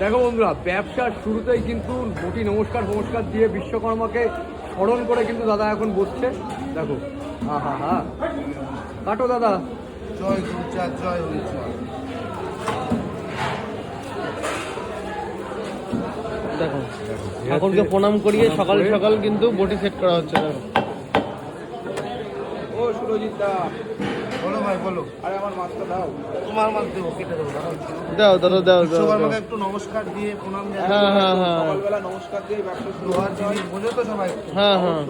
দেখো বন্ধুরা ব্যবসার শুরুতেই কিন্তু মোটি নমস্কার নমস্কার দিয়ে বিশ্বকর্মাকে স্মরণ করে কিন্তু দাদা এখন বসছে। দেখো হা হা হা। কাটো দাদা। জয় জয় হরিচাঁদ দেখো ঠাকুরকে প্রণাম করিয়ে সকাল সকাল কিন্তু বটি সেট করা হচ্ছে দেখো। ও সুরজিৎ দা বলো ভাই বলো। আরে আমার মাছটা দাও। তোমার মাছ দেবো কেটে দেবো। দাও দাদা দাও দাও বিশ্বকর্মাকে একটু নমস্কার দিয়ে প্রণাম জানাই হ্যাঁ হ্যাঁ হ্যাঁ। সকালবেলা নমস্কার দিয়ে ব্যবসা শুরু করতে জিনিস বোঝো তো সবাই। হ্যাঁ হ্যাঁ।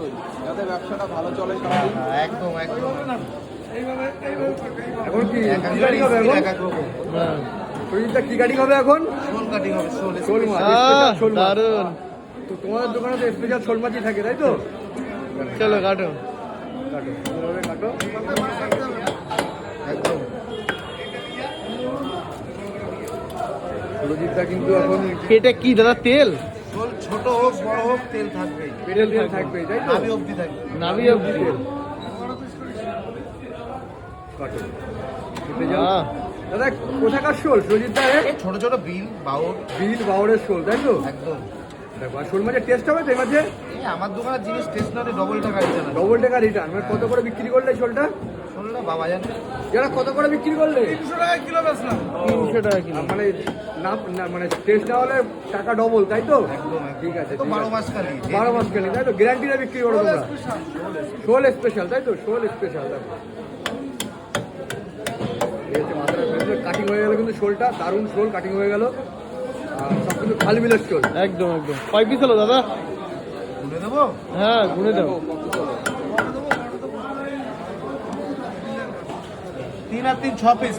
যাতে ব্যবসাটা ভালো চলে সারাদিন। হ্যাঁ, একদম একদম। এখন কি এক কি এক গাড়ি হবে এক এক রকম হ্যাঁ। সুজিতদা কি গাড়ি হবে এখন? শোল কাটিং হবে শোল মাছ। তো তোমাদের দোকানে তো স্পেশাল শোল মাছই থাকে তাই তো? চলো কাটো। কাটো কাটো। সুরজিৎদা কিন্তু এখন এটা কি দাদা তেল? ছোট হোক বড় হোক তেল থাকবেই। পেটেল তেল থাকবে। তাই নাভি অবধি থাকবে। নাভি অব্দি তেল। দাদা কোথাকার শোল? এ? এই ছোট ছোট বিল বাউর। বিল বাউরের শোল তাই তো? একদম। দেখো আর শোল মাছের টেস্ট হবে তো মাঝে আমার দোকানের জিনিস স্টেশনারি ডবল টাকা দিচ্ছে না ডবল টাকা রিটার্ন মানে কত করে বিক্রি করলে শোলটা? শোলটা বাবা জানে। যারা কত করে বিক্রি করলে? তিনশো টাকা কিলো বেচলাম। তিনশো টাকা কিলো। মানে না না মানে টেস্ট না হলে টাকা ডবল তাই তো? ঠিক আছে বারো। মাস খালি বারো মাস কেন তাই তো? গ্যারান্টিটা বিক্রি করো তোমরা। শোল স্পেশাল তাই তো? শোল স্পেশাল দেখো এই কাটিং হয়ে গেল কিন্তু শোলটা দারুণ শোল কাটিং হয়ে গেল। আর সব কিন্তু খালি মিলের শোল। একদম একদম। কয় পিস হলো দাদা? তুলে দেবো? হ্যাঁ গুনে দাও তিন আর তিন ছ পিস